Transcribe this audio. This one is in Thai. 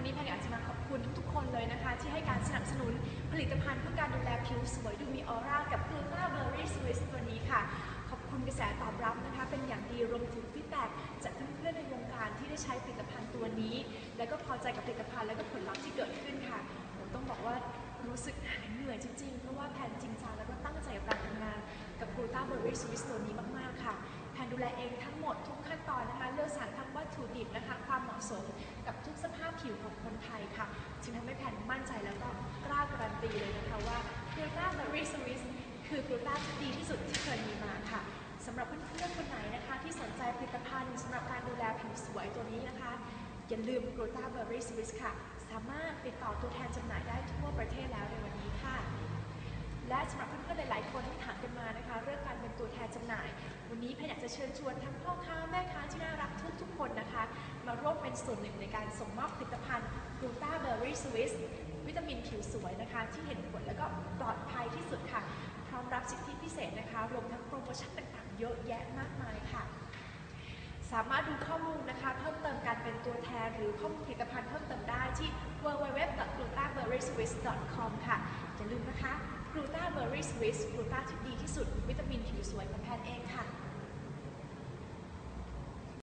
วันนี้แพนอยากจะมาขอบคุณทุกๆ คนเลยนะคะ ที่ให้การสนับสนุนผลิตภัณฑ์เพื่อการดูแลผิวสวยดูมีออร่ากับ g l u t a Berry Swiss ตัวนี้ค่ะ ขอบคุณกระแสตอบรับนะคะ เป็นอย่างดีรวมถึงฟีดแบ็กจากเพื่อนๆในวงการที่ได้ใช้ผลิตภัณฑ์ตัวนี้ แล้วก็พอใจกับผลิตภัณฑ์แล้วก็ผลลัพธ์ที่เกิดขึ้นค่ะผมต้องบอกว่ารู้สึกหายเหนื่อยจริงๆ เพราะว่าแพนจริงจังแล้วก็ตั้งใจกับการทำงานกับ g l u t a Berry Swiss ตัวนี้มากๆค่ะแพนดูแลเองทั้งหมดทุกขั้นตอนนะคะ เลือกสรรทั้งวัตถุดิบนะคะ ความเหมาะสมกับทุกสภาพผิว ไทยค่ะ จึงทำให้แพนมั่นใจแล้วก็กล้าการันตีเลยนะคะว่า g l u t a Berry Swiss คือกลูตาที่ดีที่สุดที่เคยมีมาค่ะสำหรับเพื่อนๆคนไหนนะคะ ที่สนใจผลิตภัณฑ์สำหรับการดูแลผิวสวยตัวนี้นะคะ อย่าลืมกลูตา Berry Swiss ค่ะ สามารถติดต่อตัวแทนจำหน่ายได้ทั่วประเทศแล้วในวันนี้ค่ะ และสำหรับเพื่อนๆหลายๆคนที่ถามกันมานะคะ เรื่องการเป็นตัวแทนจำหน่าย วันนี้แพนอยากจะเชิญชวนทั้งพ่อค้าแม่ค้าที่น่ารักทุกๆคนนะคะ มาร่วมเป็นส่วนหนึ่งในการส่งมอบผลิตภัณฑ์กลูตาเบอร์รี่ สวิสวิตามินผิวสวยนะคะ ที่เห็นผลแล้วก็ปลอดภัยที่สุดค่ะ พร้อมรับสิทธิพิเศษนะคะรวมทั้งโปรโมชั่นต่างๆ เยอะแยะมากมายค่ะ สามารถดูข้อมูลนะคะ เพิ่มเติมการเป็นตัวแทน หรือข้อมูลผลิตภัณฑ์เพิ่มเติมได้ที่ www.glutaberryswiss.com ค่ะ อย่าลืมนะคะ Gluta Berry Swiss กลูตาที่ดีที่สุด วิตามินผิวสวยของแพนเองค่ะ